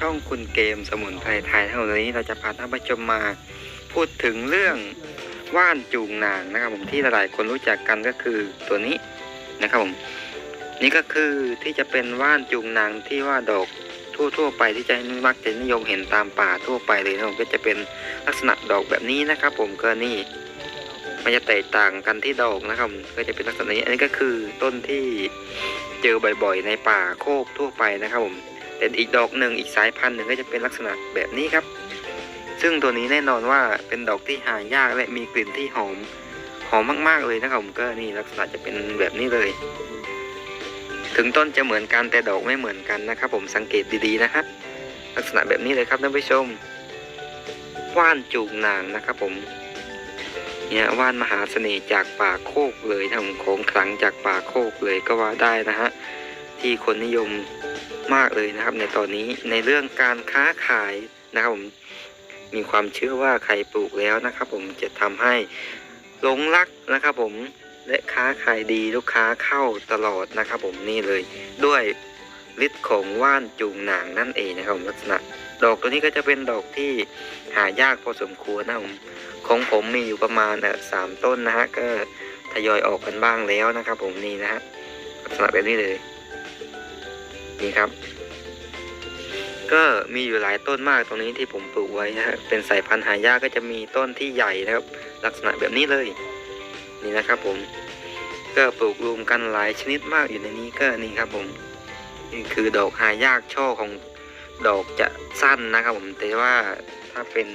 ช่องคุณเกมสมุนไพรไทยทั้งหมดนนี้เราจะพาท่านผู้ชมมาพูดถึงเรื่องว่านจูงนางนะครับผมที่หลายๆคนรู้จักกันก็คือตัวนี้นะครับผมนี่ก็คือที่จะเป็นว่านจูงนางที่ว่าดอกทั่วๆไปที่จะมักจะนิยมเห็นตามป่าทั่วไปเลยนะผมก็จะเป็นลักษณะดอกแบบนี้นะครับ ผมก็นี่มันจะแตกต่างกันที่ดอกนะครับ ก็จะเป็นลักษณะนี้ อันนี้ก็คือต้นที่เจอบ่อยๆ ในป่าโคกทั่วไปนะครับผม แต่อีกดอกหนึ่งอีกสายพันธุ์หนึ่งก็จะเป็นลักษณะแบบนี้ครับ ซึ่งตัวนี้แน่นอนว่าเป็นดอกที่หายากและมีกลิ่นที่หอมหอมมากๆเลยนะครับผมก็นี่ลักษณะจะเป็นแบบนี้เลย ถึงต้นจะเหมือนกันแต่ดอกไม่เหมือนกันนะครับ ผมสังเกตดีๆนะฮะลักษณะแบบนี้เลยครับท่านผู้ชมว่านจูงนางนะครับผมเนี่ยว่านมหาเสน่ห์จากป่าโคกเลยนะผมของขลังจากป่าโคกเลยก็ว่าได้นะฮะที่คนนิยม มากเลยนะครับ ในตอนนี้ในเรื่องการค้าขายนะครับผมมีความเชื่อว่าใครปลูกแล้วนะครับ ผมจะทำให้หลงรักนะครับ ผมและค้าขายดีลูกค้าเข้าตลอดนะครับ ผมนี่เลยด้วยฤทธิ์ของว่านจูงหนางนั่นเองนะครับผมลักษณะ ดอกตัวนี้ก็จะเป็นดอกที่หายากพอสมควรนะครับผมของผมมีอยู่ประมาณสามต้นนะฮะก็ทยอยออกกันบ้างแล้วนะครับ ผมนี่นะฮะลักษณะแบบนี้เลย นี่ครับ ก็มีอยู่หลายต้นมากตรงนี้ที่ผมปลูกไว้นะฮะเป็นสายพันธุ์หายากก็จะมีต้นที่ใหญ่นะครับ ลักษณะแบบนี้เลยนี่นะครับผมก็ปลูกรวมกันหลายชนิดมากอยู่ในนี้ก็นี่ครับผมนี่คือดอกหายากช่อของดอกจะสั้นนะครับผมแต่ว่าถ้าเป็น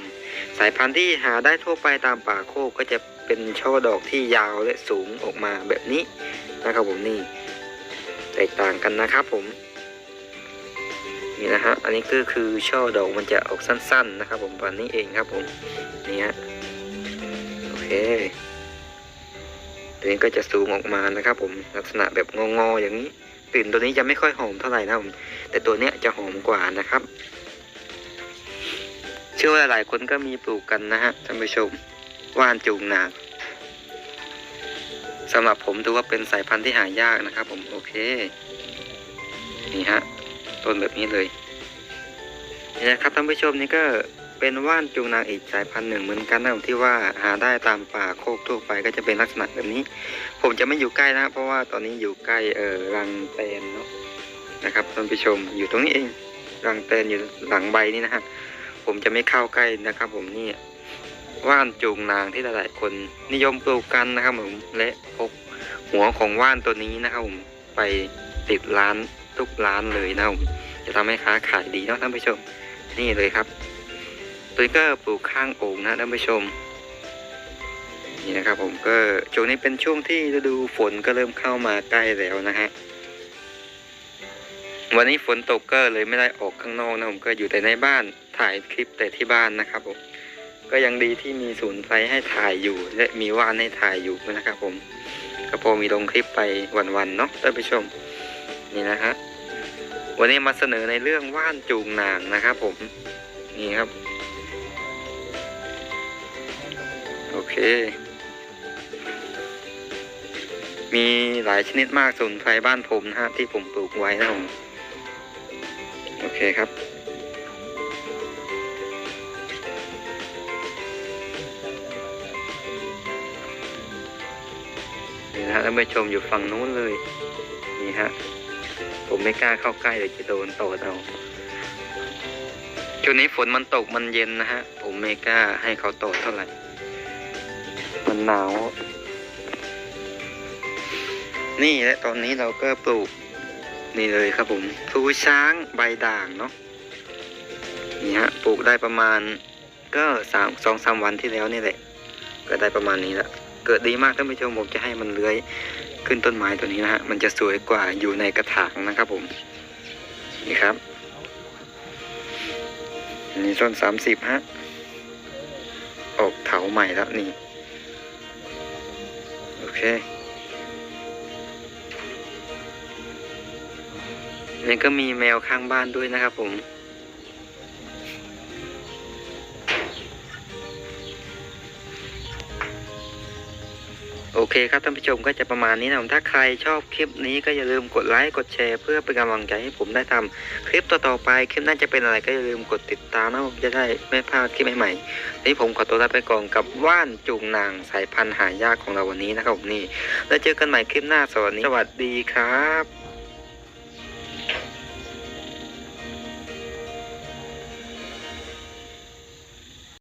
สายพันธุ์ที่หาได้ทั่วไปตามป่าโคกก็จะเป็นช่อดอกที่ยาวและสูงออกมาแบบนี้นะครับผมนี่แตกต่างกันนะครับผม นี่นะฮะอันนี้ก็คือช่อดอกมันจะออกสั้น ๆ นะครับ ผมแบบนี้เองครับผมนี่ฮะโอเคตัวนี้ก็จะสูงออกมานะครับผมลักษณะแบบงอๆอย่างนี้กลิ่นตัวนี้จะไม่ค่อยหอมเท่าไหร่นะครับผมแต่ตัวเนี้ยจะหอมกว่านะครับ เชื่อว่าหลายคนก็มีปลูกกันนะฮะท่านผู้ชมว่านจูงนาสำหรับผมถือว่าเป็นสายพันธุ์ที่หายากนะครับ ผมโอเค นี่ฮะ ต้นแบบนี้เลยนี่นะครับท่านผู้ชมนี่ก็เป็นว่านจูงนางอีกสายพันธุ์หนึ่งเหมือนกันนะที่ว่าหาได้ตามป่าโคกทั่วไปก็จะเป็นลักษณะแบบนี้ ผมจะไม่อยู่ใกล้นะ เพราะว่าตอนนี้อยู่ใกล้เออรังแตนเนาะนะครับท่านผู้ชมอยู่ตรงนี้เองรังแตนอยู่หลังใบนี่นะฮะผมจะไม่เข้าใกล้นะครับ ผมนี่ว่านจูงนางที่หลายๆคนนิยมปลูกกันนะครับผมและพกหัวของว่านตัวนี้นะครับผมไปติดร้าน ทุกร้านเลยนะจะทำให้ค้าขายดีเนาะท่านผู้ชม นี่เลยครับตัวนี้ก็ปลูกข้างโอ่งนะท่านผู้ชม นี่นะครับผมก็ช่วงนี้เป็นช่วงที่ฤดูฝนก็เริ่มเข้ามาใกล้แล้วนะฮะวันนี้ฝนตกก็เลยไม่ได้ออกข้างนอกนะผมก็อยู่แต่ในบ้านถ่ายคลิปแต่ที่บ้านนะครับผมก็ยังดีที่มีศูนย์ไฟให้ถ่ายอยู่ และมีว่านให้ถ่ายอยู่นะครับผมก็พอมีลงคลิปไปวันๆเนาะท่านผู้ชม นี่นะฮะวันนี้มาเสนอในเรื่องว่านจูงนางนะครับผมนี่ครับ โอเค มีหลายชนิดมากสมุนไพรบ้านผมนะฮะที่ผมปลูกไว้นะครับผมโอเคครับนี่นะฮะท่านผู้ชมอยู่ฝั่งนู้นเลยนี่ฮะ ผมไม่กล้าเข้าใกล้เลยวจะโดนตอดเอาช่วงนี้ฝนมันตกมันเย็นนะฮะ ผมไม่กล้าให้เขาตอดเท่าไหร่ มันหนาว นี่และตอนนี้เราก็ปลูก นี่เลยครับผมพลูช้างใบด่างเนาะนี่ฮะปลูกได้ประมาณก็สามสองสามวันที่แล้วนี่แหละ ก็ได้ประมาณนี้ละเกิดดีมากท่านผู้ชมผมจะให้มันเลื้อย ขึ้นต้นไม้ตัวนี้นะฮะมันจะสวยกว่าอยู่ในกระถางนะครับผมนี่ครับนนี้ต้นสามสิบฮะออกเถาใหม่แล้วนี่โอเคนี่ก็มีแมวข้างบ้านด้วยนะครับผม เคเคครับท่านผู้ชมก็จะประมาณนี้นะถ้าใครชอบคลิปนี้ก็อย่าลืมกดไลค์กดแชร์ เพื่อเป็นกำลังใจให้ผมได้ทำคลิปต่อๆไปคลิปหน่าจะเป็นอะไรก็อย่าลืมกดติดตามนะผมจะได้ไม่พลาดคลิปใหม่ๆนี่ผมขอตัวลาไปก่อนกับว่านจุงนางสายพันธุ์หายากของเราวันนี้นะครับผมนี่แล้วเจอกันใหม่คลิปหน้าสวัสดีสวัสดีครับ